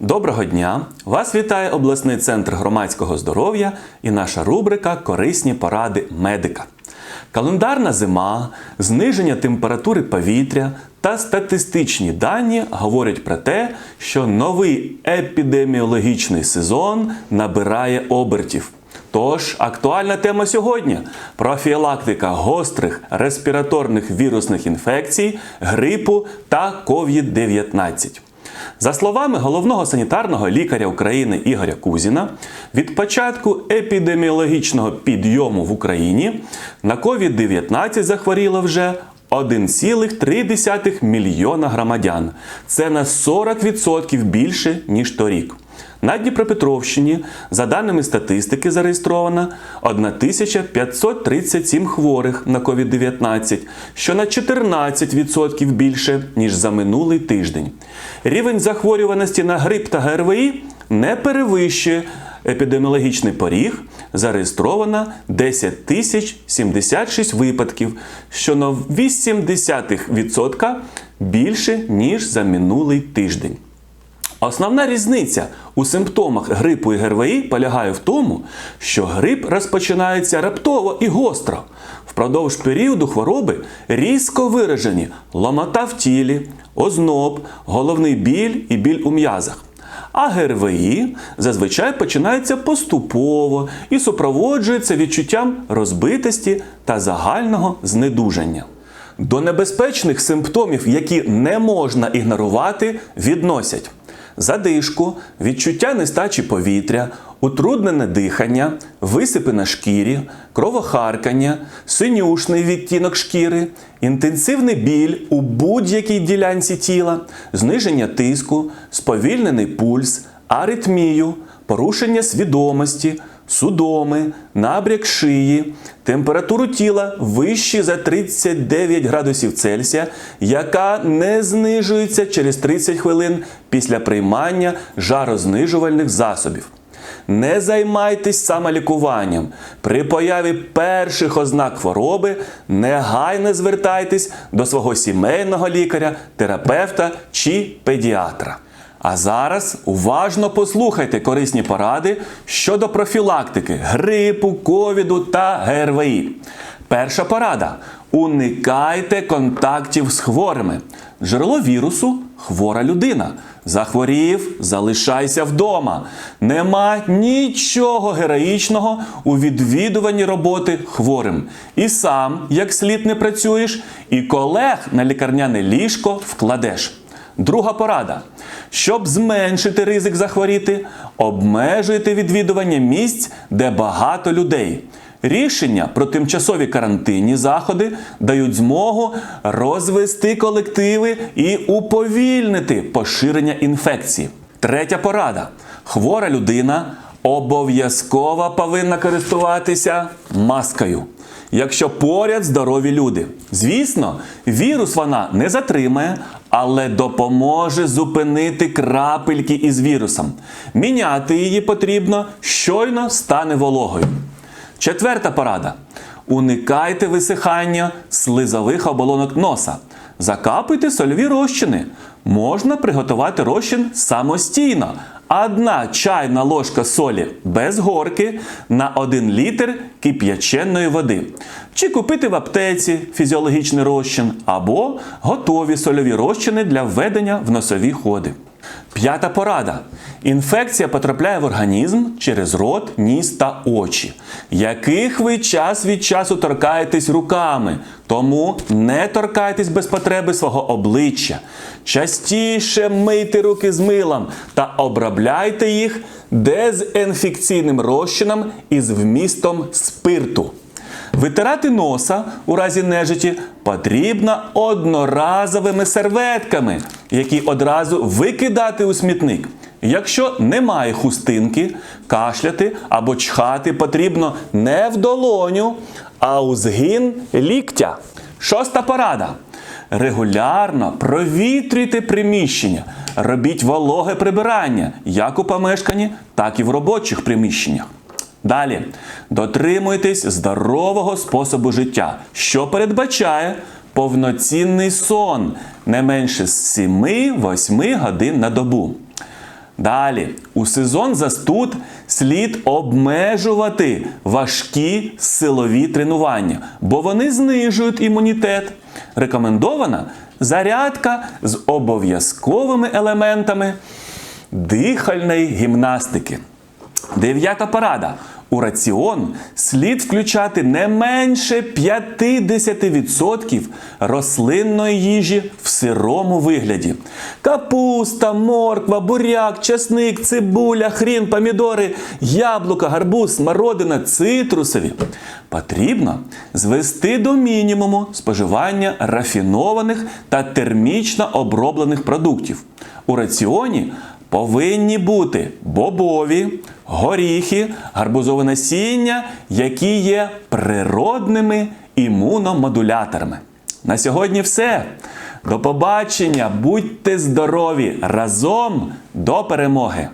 Доброго дня! Вас вітає обласний центр громадського здоров'я і наша рубрика Корисні поради медика. Календарна зима, зниження температури повітря та статистичні дані говорять про те, що новий епідеміологічний сезон набирає обертів. Тож актуальна тема сьогодні профілактика гострих респіраторних вірусних інфекцій, грипу та COVID-19. За словами головного санітарного лікаря України Ігоря Кузіна, від початку епідеміологічного підйому в Україні на COVID-19 захворіло вже 1,3 мільйона громадян. Це на 40% більше, ніж торік. На Дніпропетровщині, за даними статистики, зареєстровано 1537 хворих на COVID-19, що на 14% більше, ніж за минулий тиждень. Рівень захворюваності на грип та ГРВІ не перевищує епідеміологічний поріг. Зареєстровано 10 тисяч 76 випадків, що на 0,8% більше, ніж за минулий тиждень. Основна різниця у симптомах грипу і ГРВІ полягає в тому, що грип розпочинається раптово і гостро. Впродовж періоду хвороби різко виражені ломота в тілі, озноб, головний біль і біль у м'язах. А ГРВІ зазвичай починається поступово і супроводжується відчуттям розбитості та загального знедужання. До небезпечних симптомів, які не можна ігнорувати, відносять задишку, відчуття нестачі повітря, утруднене дихання, висипи на шкірі, кровохаркання, синюшний відтінок шкіри, інтенсивний біль у будь-якій ділянці тіла, зниження тиску, сповільнений пульс, аритмію, порушення свідомості. Судоми, набряк шиї, температуру тіла вищі за 39 градусів Цельсія, яка не знижується через 30 хвилин після приймання жарознижувальних засобів. Не займайтесь самолікуванням. При появі перших ознак хвороби негайно звертайтесь до свого сімейного лікаря, терапевта чи педіатра. А зараз уважно послухайте корисні поради щодо профілактики грипу, ковіду та ГРВІ. Перша порада: уникайте контактів з хворими. Джерело вірусу хвора людина. Захворів, залишайся вдома. Нема нічого героїчного у відвідуванні роботи хворим. І сам, як слід не працюєш, і колег на лікарняне ліжко вкладеш. Друга порада. Щоб зменшити ризик захворіти, обмежуйте відвідування місць, де багато людей. Рішення про тимчасові карантинні заходи дають змогу розвести колективи і уповільнити поширення інфекції. Третя порада. Хвора людина обов'язково повинна користуватися маскою. Якщо поряд здорові люди. Звісно, вірус вона не затримає, але допоможе зупинити крапельки із вірусом. Міняти її потрібно щойно стане вологою. Четверта порада. Уникайте висихання слизових оболонок носа. Закапуйте сольові розчини. Можна приготувати розчин самостійно. Одна чайна ложка солі без горки на 1 літр кип'яченої води. Чи купити в аптеці фізіологічний розчин, або готові сольові розчини для введення в носові ходи. П'ята порада. Інфекція потрапляє в організм через рот, ніс та очі, яких ви час від часу торкаєтесь руками. Тому не торкайтесь без потреби свого обличчя. Частіше мийте руки з милом та обробляйте їх дезінфекційним розчином із вмістом спирту. Витирати носа у разі нежиті потрібно одноразовими серветками, які одразу викидати у смітник. Якщо немає хустинки, кашляти або чхати потрібно не в долоню, а у згин ліктя. Шоста порада. Регулярно провітрюйте приміщення, робіть вологе прибирання як у помешканні, так і в робочих приміщеннях. Далі дотримуйтесь здорового способу життя, що передбачає повноцінний сон не менше 7-8 годин на добу. Далі, у сезон застуд слід обмежувати важкі силові тренування, бо вони знижують імунітет. Рекомендована зарядка з обов'язковими елементами дихальної гімнастики. Дев'ята порада. У раціон слід включати не менше 50% рослинної їжі в сирому вигляді. Капуста, морква, буряк, часник, цибуля, хрін, помідори, яблука, гарбуз, смородина, цитрусові. Потрібно звести до мінімуму споживання рафінованих та термічно оброблених продуктів. У раціоні повинні бути бобові, горіхи, гарбузове насіння, які є природними імуномодуляторами. На сьогодні все. До побачення, будьте здорові! Разом до перемоги!